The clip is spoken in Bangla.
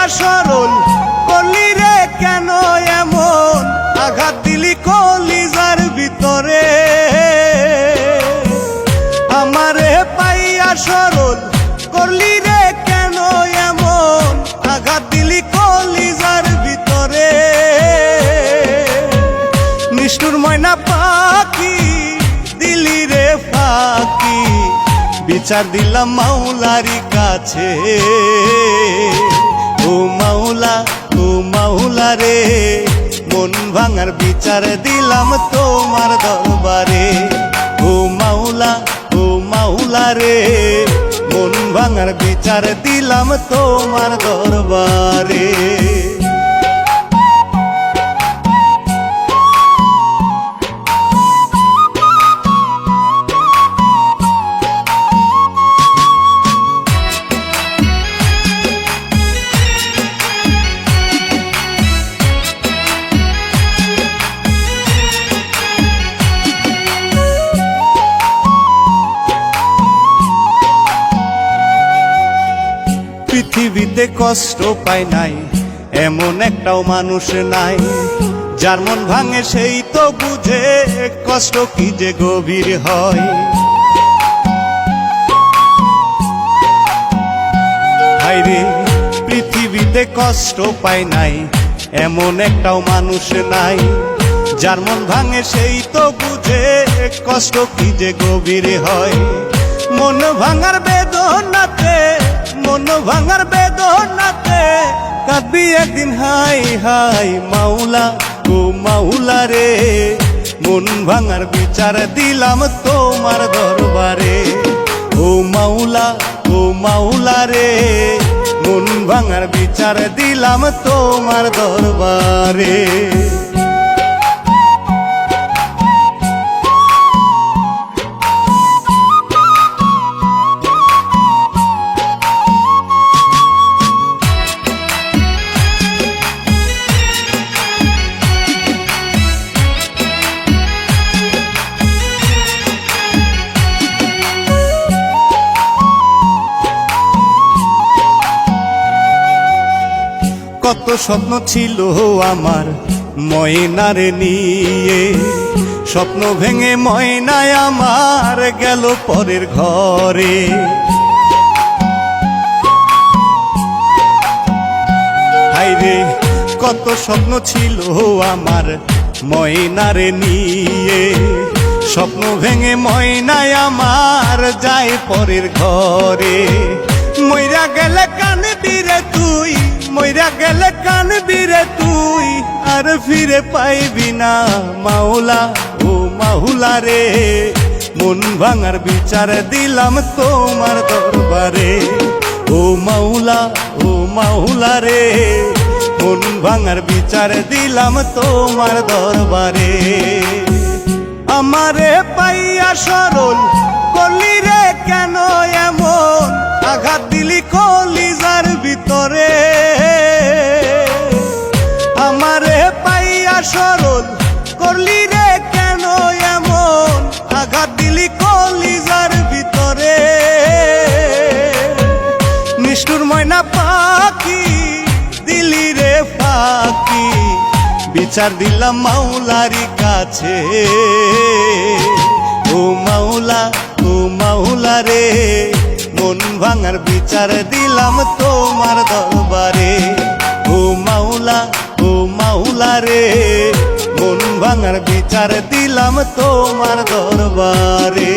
না সরল করলি রে কেন এমন? আঘাত দিলি কলিজার ভিতরে। আমারে পাইয়া সরল করলি রে কেন এমন? আঘাত দিলি কলিজার ভিতরে। নিষ্ঠুর ময়না পাখি দিলি রে ফাঁকি, বিচার দিলাম মাওলারি কাছে। ভাঙার বিচার দিলাম তোমার দরবারে। ও মাওলা ও মাওলা রে, মন ভাঙার বিচার দিলাম তোমার দরবারে। পৃথিবীতে কষ্ট পায় নাই, এমন একটাও মানুষ নাই, যার মন ভাঙে সেই তো বুঝে কষ্ট কি যে গভীর হয়। পৃথিবীতে কষ্ট পায় নাই, এমন একটাও মানুষ নাই, যার মন ভাঙে সেই তো বুঝে কষ্ট কি যে গভীর হয়। মন ভাঙার বেদনাতে, মন ভাঙার বেদনাতে কাঁদবি একদিন, হাই হাই, মাওলা ও মাওলা রে। মন ভাঙার বিচার দিলাম তোমার দরবারে। ও মাওলা ও মাওলা রে, মন ভাঙার বিচার দিলাম তোমার দরবারে। স্বপ্ন ছিল আমার ময়নারে নিয়ে। স্বপ্ন ভেঙে ময়নায় আমার গেল পরের ঘরে। হাইরে কত স্বপ্ন ছিল আমার ময়নারে নিয়ে। স্বপ্ন ভেঙে ময়নায় আমার যায় পরের ঘরে। মইরা গেলে কানে দিরে তুই, মইরা গেলে দিরে তুই, আর ফিরে পাইবি না মাওলা, ও মাহুলা রে। মন ভাঙার বিচার দিলাম তোমার দরবারে। ও মাওলা, ও মাহুলা রে। মন ভাঙার বিচার দিলাম তোমার দরবারে। আমারে পাইয়া সরল, কলি রে কেন এমন? আঘাত দিলি কলিজার ভিতরে। বিচার দিলাম মাওলারি কাছে। ও মাওলা ও মাওলা রে, মন ভাঙার বিচার দিলাম তোমার দরবারে। ও মাওলা ও মাওলা রে, মন ভাঙার বিচার দিলাম তোমার দরবারে।